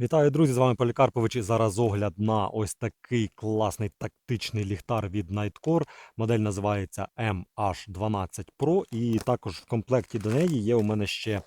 Вітаю, друзі! З вами Полікарпович. І зараз огляд на ось такий класний тактичний ліхтар від Nightcore. Модель називається MH12 Pro. І також в комплекті до неї є у мене ще е,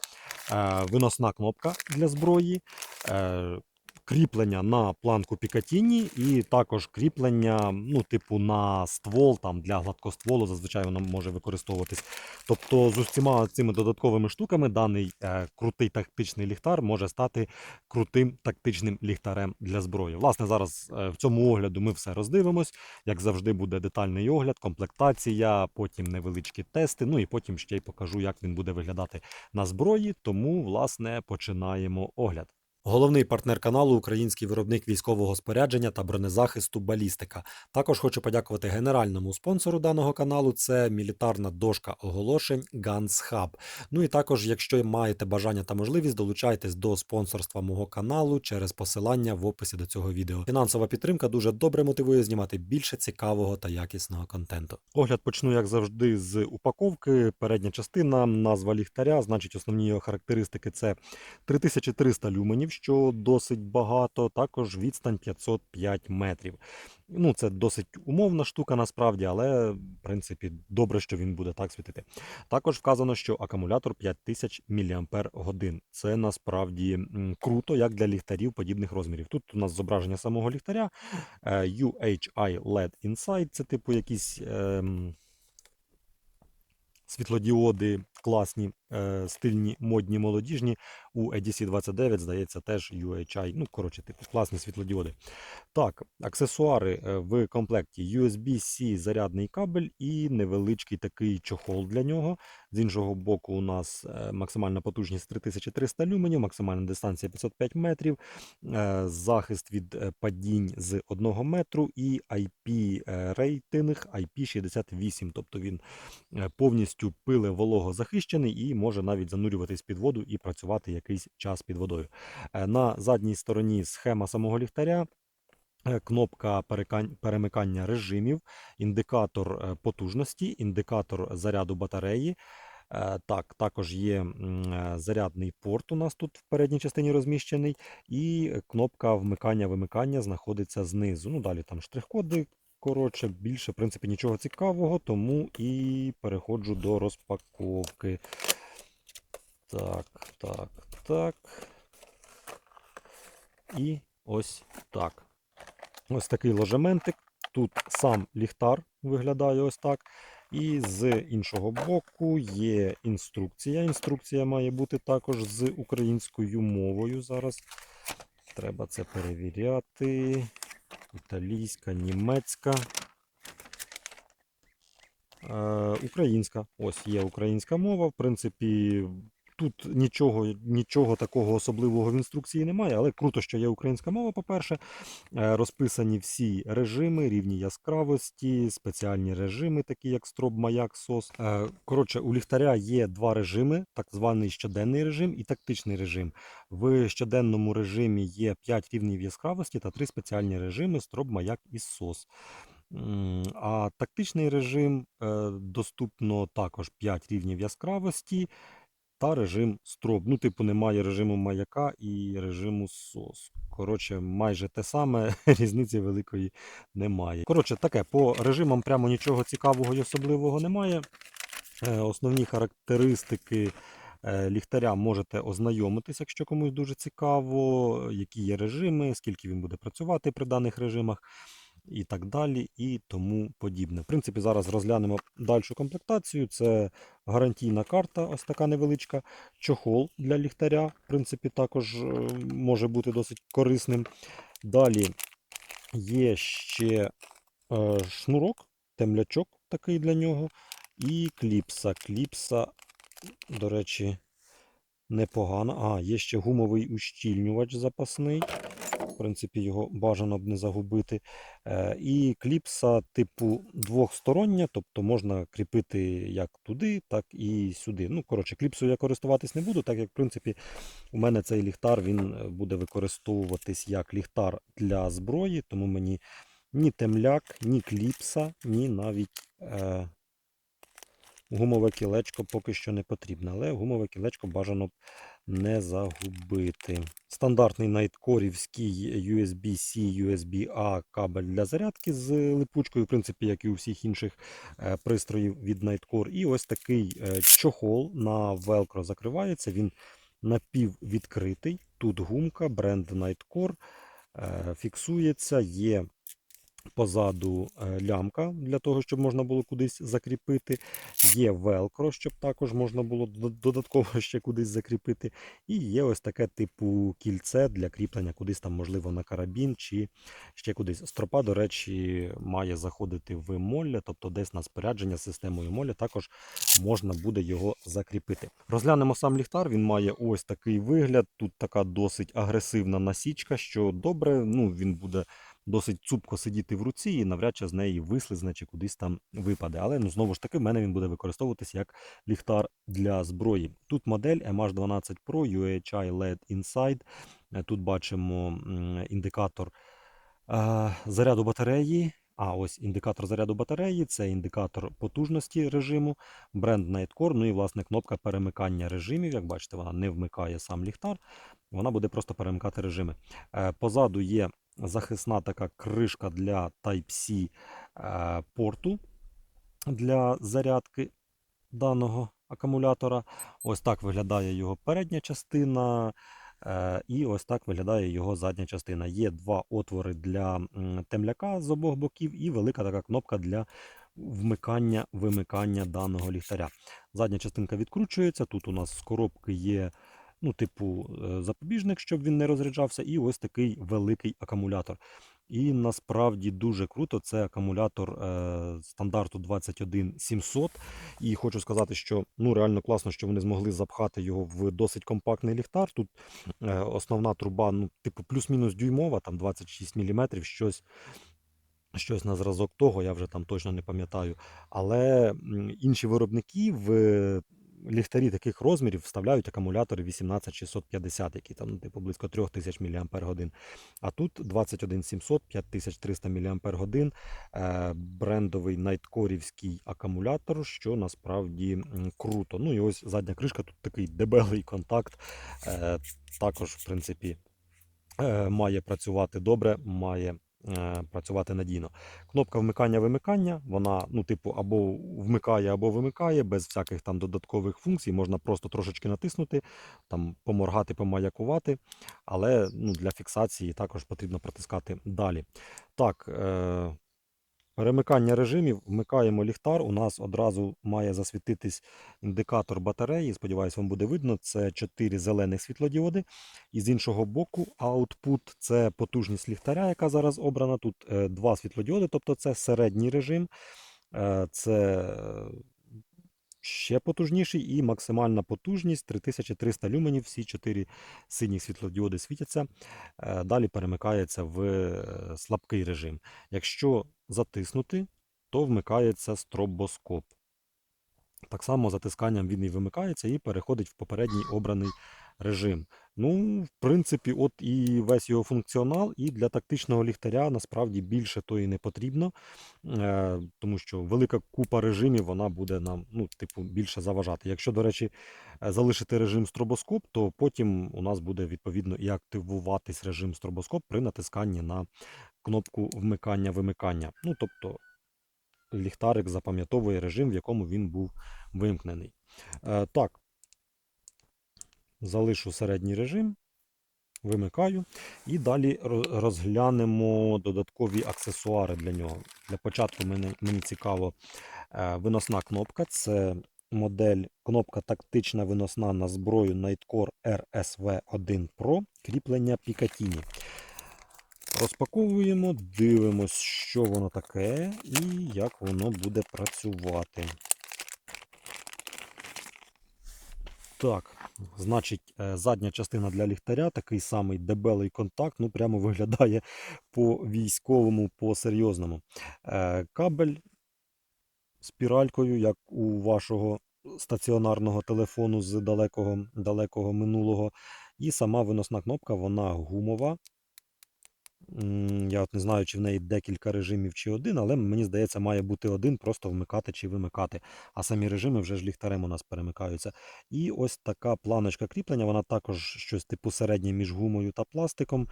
виносна кнопка для зброї. Е, Кріплення на планку Пікатіні і також кріплення, ну, типу, на ствол там для гладкостволу, зазвичай воно може використовуватись. Тобто з усіма цими додатковими штуками даний е, крутий тактичний ліхтар може стати крутим тактичним ліхтарем для зброї. Власне, зараз е, в цьому огляду ми все роздивимось. Як завжди, буде детальний огляд, комплектація, потім невеличкі тести. Ну і потім ще й покажу, як він буде виглядати на зброї. Тому, власне, починаємо огляд. Головний партнер каналу український виробник військового спорядження та бронезахисту Балістика. Також хочу подякувати генеральному спонсору даного каналу. Це мілітарна дошка оголошень Guns Hub. Ну і також, якщо маєте бажання та можливість, долучайтесь до спонсорства мого каналу через посилання в описі до цього відео. Фінансова підтримка дуже добре мотивує знімати більше цікавого та якісного контенту. Огляд почну, як завжди, з упаковки. Передня частина, назва ліхтаря, значить, основні його характеристики це 3300 люменів, що досить багато, також відстань 505 метрів. Ну, це досить умовна штука насправді, але в принципі добре, що він буде так світити. Також вказано, що акумулятор 5000 мАч. Це насправді круто, як для ліхтарів подібних розмірів. Тут у нас зображення самого ліхтаря е, UHI LED Insight, це типу якісь. ем, Світлодіоди класні, е, стильні, модні, молодіжні. У EDC 29, здається, теж UHI. Ну, коротше, типу, класні світлодіоди. Так, аксесуари е, в комплекті USB-C зарядний кабель і невеличкий такий чохол для нього. З іншого боку, у нас е, максимальна потужність 3300 люменів, максимальна дистанція 505 метрів, е, захист від е, падінь з 1 метру і IP рейтинг IP68. Тобто він повністю пиле вологозахищений і може навіть занурюватись під воду і працювати якийсь час під водою. Е, На задній стороні схема самого ліхтаря. е, Кнопка перемикання режимів, індикатор е, потужності, індикатор заряду батареї. Так, також є зарядний порт у нас тут в передній частині розміщений, і кнопка вмикання-вимикання знаходиться знизу. Ну, далі там штрих-коди. Коротше, більше, в принципі, нічого цікавого, тому і переходжу до розпаковки. Так, так, так. І ось так. Ось такий ложементик. Тут сам ліхтар виглядає ось так. І з іншого боку є інструкція. Інструкція має бути також з українською мовою. Зараз треба це перевіряти. Італійська, німецька. Е, українська. Ось є українська мова. В принципі, тут нічого, нічого такого особливого в інструкції немає, але круто, що є українська мова, по-перше. Е, Розписані всі режими, рівні яскравості, спеціальні режими, такі як строб, маяк, сос. Коротше, у ліхтаря є два режими: так званий щоденний режим і тактичний режим. В щоденному режимі є 5 рівнів яскравості та 3 спеціальні режими строб, маяк і сос. А тактичний режим е, доступно також 5 рівнів яскравості та режим строб. Ну, типу, немає режиму маяка і режиму SOS. Коротше, майже те саме, різниці великої немає. Коротше, таке, по режимам прямо нічого цікавого і особливого немає. Е, Основні характеристики е, ліхтаря можете ознайомитись, якщо комусь дуже цікаво, які є режими, скільки він буде працювати при даних режимах і так далі, і тому подібне. В принципі, зараз розглянемо дальшу комплектацію. Це гарантійна карта, ось така невеличка, чохол для ліхтаря, в принципі, також е, може бути досить корисним. Далі є ще е, шнурок, темлячок такий для нього, і кліпса. Кліпса, до речі, непогана. А, є ще гумовий ущільнювач запасний. Принципі, його бажано б не загубити. Е, І кліпса типу двохстороння, тобто можна кріпити як туди, так і сюди. Ну, коротше, кліпсою я користуватись не буду, так як, в принципі, у мене цей ліхтар він е, буде використовуватись як ліхтар для зброї, тому мені ні темляк, ні кліпса, ні навіть е, гумове кілечко поки що не потрібно, але гумове кілечко бажано б не загубити. Стандартний найткорівський USB-C, USB-A кабель для зарядки з липучкою, в принципі, як і у всіх інших е, пристроїв від Nightcore. І ось такий е, чохол на Velcro закривається. Він напіввідкритий. Тут гумка, бренд Nightcore. е, Фіксується, є позаду е, лямка для того, щоб можна було кудись закріпити. Є велкро, щоб також можна було додатково ще кудись закріпити. І є ось таке типу кільце для кріплення кудись там, можливо, на карабін чи ще кудись. Стропа, до речі, має заходити в молля, тобто десь на спорядження з системою молля також можна буде його закріпити. Розглянемо сам ліхтар. Він має ось такий вигляд. Тут така досить агресивна насічка, що добре, ну він буде досить цупко сидіти в руці і навряд чи з неї вислизне чи кудись там випаде. Але ну знову ж таки, в мене він буде використовуватися як ліхтар для зброї. Тут модель MH12 Pro UHI LED Inside. Е, Тут бачимо індикатор е, заряду батареї. А ось індикатор заряду батареї, це індикатор потужності режиму, бренд Nightcore, ну і власне кнопка перемикання режимів. Як бачите, вона не вмикає сам ліхтар, вона буде просто перемикати режими. Е, Позаду є захисна така кришка для Type-C е, порту для зарядки даного акумулятора. Ось так виглядає його передня частина. е, І ось так виглядає його задня частина. Є два отвори для темляка з обох боків і велика така кнопка для вмикання вимикання даного ліхтаря. Задня частинка відкручується. Тут у нас з коробки є ну, типу е, запобіжник, щоб він не розряджався, і ось такий великий акумулятор. І насправді дуже круто. Це акумулятор е, стандарту 21700. І хочу сказати, що ну реально класно, що вони змогли запхати його в досить компактний ліхтар. Тут е, основна труба, ну, типу, плюс-мінус дюймова, там 26 мм, щось. Щось на зразок того, я вже там точно не пам'ятаю. Але інші виробники в ліхтарі таких розмірів вставляють акумулятори 18650, які там ну, типу близько 3000 мАч. А тут 21700, 5300 мАч, брендовий найткорівський акумулятор, що насправді круто. Ну і ось задня кришка, тут такий дебелий контакт. е, Також, в принципі, е, має працювати добре, має працювати надійно. Кнопка вмикання-вимикання, вона, ну, типу, або вмикає, або вимикає, без всяких там додаткових функцій. Можна просто трошечки натиснути, там, поморгати, помаякувати. Але ну, для фіксації також потрібно протискати далі. Так, е, Перемикання режимів, вмикаємо ліхтар. У нас одразу має засвітитись індикатор батареї. Сподіваюсь, вам буде видно. Це 4 зелених світлодіоди. І з іншого боку, output – це потужність ліхтаря, яка зараз обрана. Тут е, два світлодіоди, тобто це середній режим, е, це ще потужніший і максимальна потужність 3300 люменів. Всі 4 сині світлодіоди світяться. Е, Далі перемикається в слабкий режим. Якщо затиснути, то вмикається стробоскоп. Так само затисканням він і вимикається і переходить в попередній обраний режим. Ну, в принципі, от і весь його функціонал, і для тактичного ліхтаря насправді більше то і не потрібно, е, тому що велика купа режимів вона буде нам, ну, типу, більше заважати. Якщо, до речі, е, залишити режим стробоскоп, то потім у нас буде відповідно і активуватись режим стробоскоп при натисканні на кнопку вмикання-вимикання. Ну, тобто ліхтарик запам'ятовує режим, в якому він був вимкнений. Е, так, залишу середній режим, вимикаю. І далі розглянемо додаткові аксесуари для нього. Для початку мені, мені цікаво е, виносна кнопка. Це модель кнопка тактична виносна на зброю Nightcore RSV1 Pro, кріплення Picatinny. Розпаковуємо, дивимось, що воно таке і як воно буде працювати. Так, значить, е, задня частина для ліхтаря, такий самий дебелий контакт, ну прямо виглядає по військовому, по серйозному. Е, Кабель спіралькою, як у вашого стаціонарного телефону з далекого, далекого минулого. І сама виносна кнопка, вона гумова. Я от не знаю, чи в неї декілька режимів чи один, але мені здається, має бути один, просто вмикати чи вимикати. А самі режими вже ж ліхтарем у нас перемикаються. І ось така планочка кріплення, вона також щось типу середнє між гумою та пластиком.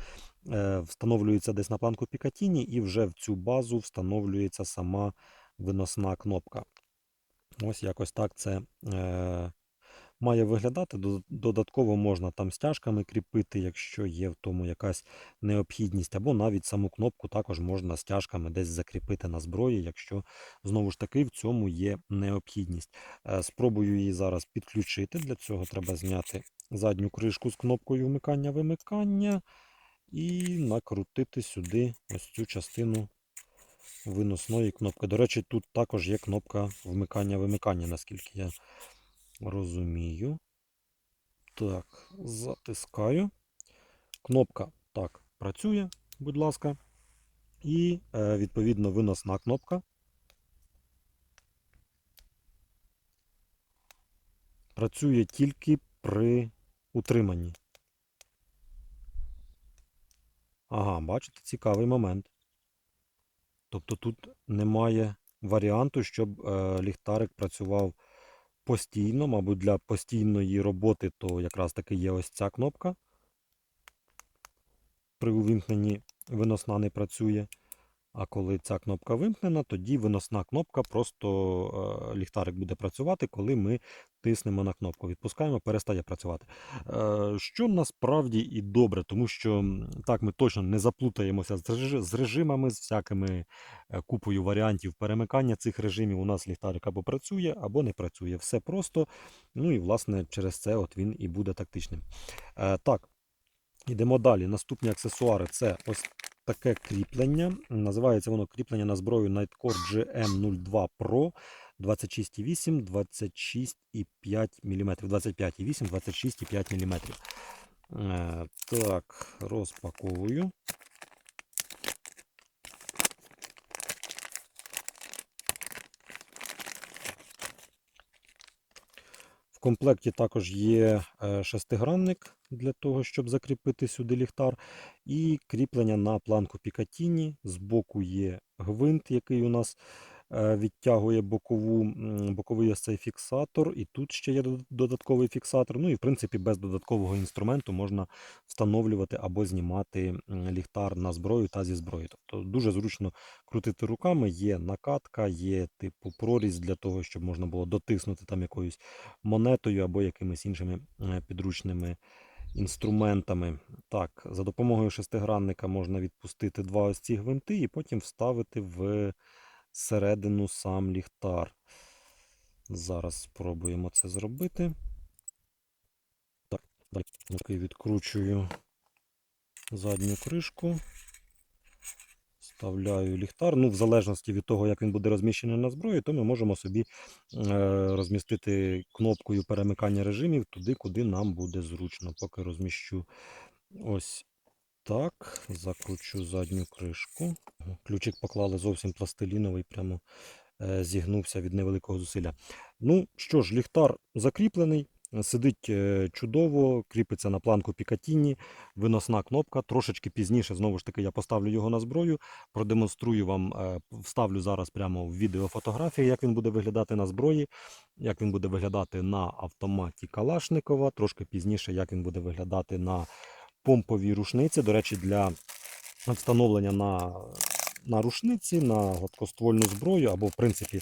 Е, Встановлюється десь на планку Пікатіні, і вже в цю базу встановлюється сама виносна кнопка. Ось якось так це е, має виглядати. Додатково можна там стяжками кріпити, якщо є в тому якась необхідність, або навіть саму кнопку також можна стяжками десь закріпити на зброї, якщо знову ж таки в цьому є необхідність. Е, Спробую її зараз підключити. Для цього треба зняти задню кришку з кнопкою вмикання-вимикання і накрутити сюди ось цю частину виносної кнопки. До речі, тут також є кнопка вмикання-вимикання, наскільки я розумію. Так, затискаю. Кнопка так працює, будь ласка. І, е, відповідно, виносна кнопка. Працює тільки при утриманні. Ага, бачите, цікавий момент. Тобто тут немає варіанту, щоб е, ліхтарик працював постійно. Мабуть, для постійної роботи то якраз таки є ось ця кнопка. При увімкненні виносна не працює. А коли ця кнопка вимкнена, тоді виносна кнопка просто е, ліхтарик буде працювати, коли ми тиснемо на кнопку. Відпускаємо, перестає працювати. Е, що насправді і добре, тому що так ми точно не заплутаємося з режимами, з всякими е, купою варіантів перемикання цих режимів. У нас ліхтарик або працює, або не працює. Все просто. Ну і власне через це от він і буде тактичним. Е, так. Йдемо далі. Наступні аксесуари це ось таке кріплення. Називається воно кріплення на зброю Nightcore GM02 Pro 26,8, 26,5 мм. 25,8, 26,5 мм. Так, розпаковую. В комплекті також є е, шестигранник для того, щоб закріпити сюди ліхтар, і кріплення на планку Пікатіні. Збоку є гвинт, який у нас відтягує бокову, боковий ось цей фіксатор, і тут ще є додатковий фіксатор. Ну і в принципі без додаткового інструменту можна встановлювати або знімати ліхтар на зброю та зі зброї. Тобто дуже зручно крутити руками, є накатка, є типу прорізь для того, щоб можна було дотиснути там якоюсь монетою або якимись іншими е, підручними інструментами. Так, за допомогою шестигранника можна відпустити два ось ці гвинти і потім вставити в середину сам ліхтар. Зараз спробуємо це зробити. Так, далі відкручую задню кришку. Вставляю ліхтар. Ну, в залежності від того, як він буде розміщений на зброї, то ми можемо собі е, розмістити кнопкою перемикання режимів туди, куди нам буде зручно. Поки розміщу ось так. Закручу задню кришку. Ключик поклали зовсім пластиліновий, прямо е, зігнувся від невеликого зусилля. Ну що ж, ліхтар закріплений. Сидить е, чудово, кріпиться на планку Пікатіні, виносна кнопка. Трошечки пізніше, знову ж таки, я поставлю його на зброю, продемонструю вам, е, вставлю зараз прямо в відео фотографії, як він буде виглядати на зброї, як він буде виглядати на автоматі Калашникова, трошки пізніше, як він буде виглядати на помповій рушниці. До речі, для встановлення на, на рушниці, на гладкоствольну зброю, або, в принципі,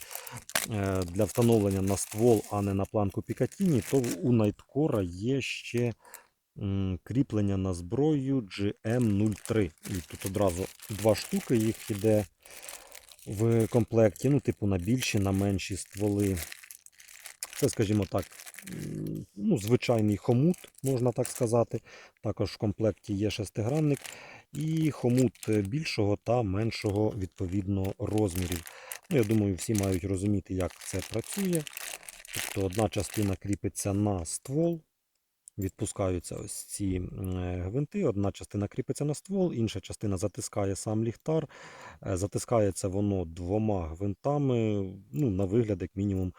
е, для встановлення на ствол, а не на планку Пікатіні, то у Найткора є ще кріплення на зброю GM03. І тут одразу два штуки, їх іде в комплекті, ну, типу на більші, на менші стволи. Це, скажімо так, ну, звичайний хомут, можна так сказати. Також в комплекті є шестигранник і хомут е, більшого та меншого відповідно розмірів. Ну, я думаю, всі мають розуміти, як це працює. Тобто одна частина кріпиться на ствол, відпускаються ось ці е, гвинти, одна частина кріпиться на ствол, інша частина затискає сам ліхтар. Е, Затискається воно двома гвинтами, ну, на вигляд, як мінімум,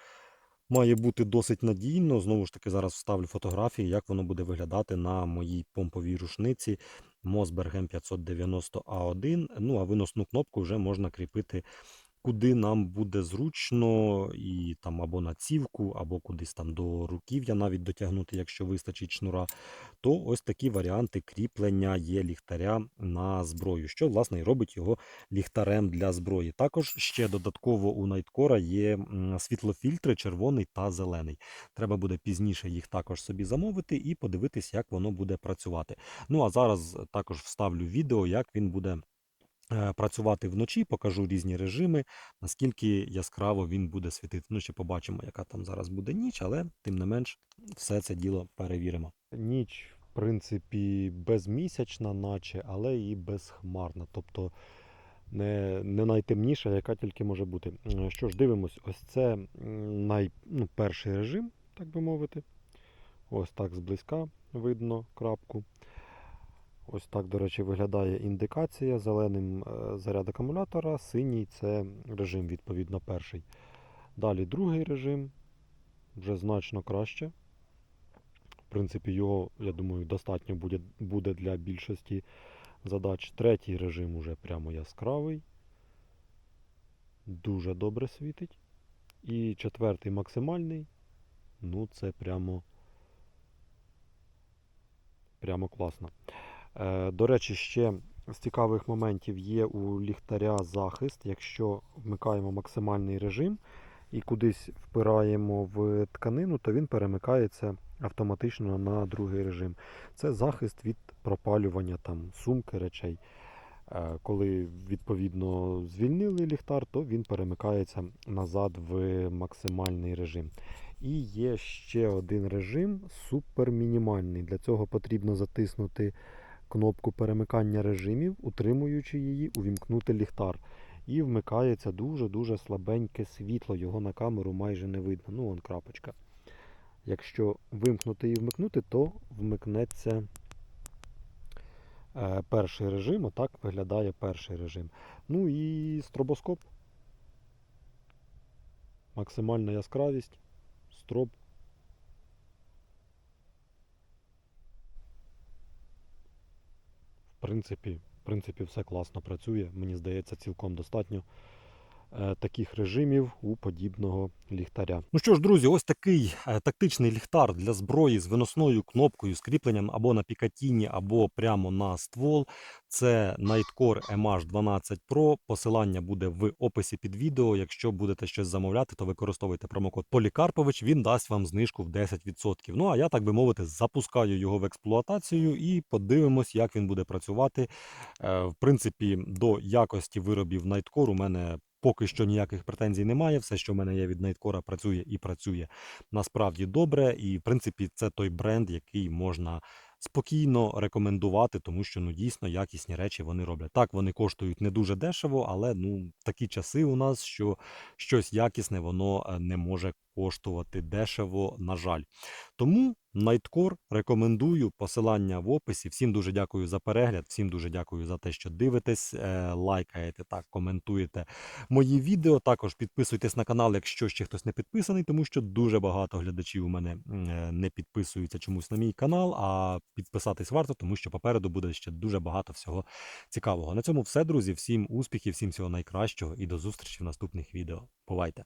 Має бути досить надійно. Знову ж таки, зараз вставлю фотографії, як воно буде виглядати на моїй помповій рушниці Mosberg M590A1. Ну а виносну кнопку вже можна кріпити куди нам буде зручно, і там або на цівку, або кудись там до руків'я навіть дотягнути, якщо вистачить шнура. То ось такі варіанти кріплення є ліхтаря на зброю, що власне і робить його ліхтарем для зброї. Також ще додатково у Найткора є світлофільтри червоний та зелений. Треба буде пізніше їх також собі замовити і подивитись, як воно буде працювати. Ну а зараз також вставлю відео, як він буде працювати вночі, покажу різні режими, наскільки яскраво він буде світити. Ну, ще побачимо, яка там зараз буде ніч, але тим не менш все це діло перевіримо. Ніч, в принципі, безмісячна, наче, але і безхмарна. Тобто не, не найтемніша, яка тільки може бути. Е, Що ж, дивимось, ось це м, най, ну, режим, так би мовити. Ось так зблизька видно крапку. Ось так, до речі, виглядає індикація. Зеленим е, заряд акумулятора, синій це режим, відповідно, перший. Далі другий режим вже значно краще. В принципі, його, я думаю, достатньо буде, буде для більшості задач. Третій режим уже прямо яскравий. Дуже добре світить. І четвертий максимальний. Ну, це прямо, прямо класно. Е, До речі, ще з цікавих моментів є у ліхтаря захист. Якщо вмикаємо максимальний режим і кудись впираємо в тканину, то він перемикається автоматично на другий режим. Це захист від пропалювання там, сумки речей. Е, Коли відповідно звільнили ліхтар, то він перемикається назад в максимальний режим. І є ще один режим супермінімальний. Для цього потрібно затиснути кнопку перемикання режимів, утримуючи її, увімкнути ліхтар. І вмикається дуже-дуже слабеньке світло, його на камеру майже не видно. Ну, вон крапочка. Якщо вимкнути і вмикнути, то вмикнеться е, перший режим. Отак виглядає перший режим. Ну і стробоскоп. Максимальна яскравість. Строб. Принципі, в принципі, все класно працює. Мені здається, цілком достатньо таких режимів у подібного ліхтаря. Ну що ж, друзі, ось такий е, тактичний ліхтар для зброї з виносною кнопкою, з кріпленням або на пікатіні, або прямо на ствол. Це Nightcore MH 12 Pro. Посилання буде в описі під відео. Якщо будете щось замовляти, то використовуйте промокод Полікарпович. Він дасть вам знижку в 10%. Ну а я, так би мовити, запускаю його в експлуатацію і подивимось, як він буде працювати. Е, В принципі, до якості виробів Nightcore у мене. Поки що ніяких претензій немає. Все, що в мене є від Найткора, працює і працює насправді добре. І в принципі, це той бренд, який можна спокійно рекомендувати, тому що ну дійсно якісні речі вони роблять. Так, вони коштують не дуже дешево, але ну такі часи у нас, що щось якісне воно е, не може коштувати дешево, на жаль. Тому Nightcore рекомендую посилання в описі. Всім дуже дякую за перегляд, всім дуже дякую за те, що дивитесь, е, лайкаєте та коментуєте мої відео. Також підписуйтесь на канал, якщо ще хтось не підписаний, тому що дуже багато глядачів у мене е, не підписуються чомусь на мій канал. А підписатись варто, тому що попереду буде ще дуже багато всього цікавого. На цьому все, друзі. Всім успіхів, всім всього найкращого і до зустрічі в наступних відео. Бувайте!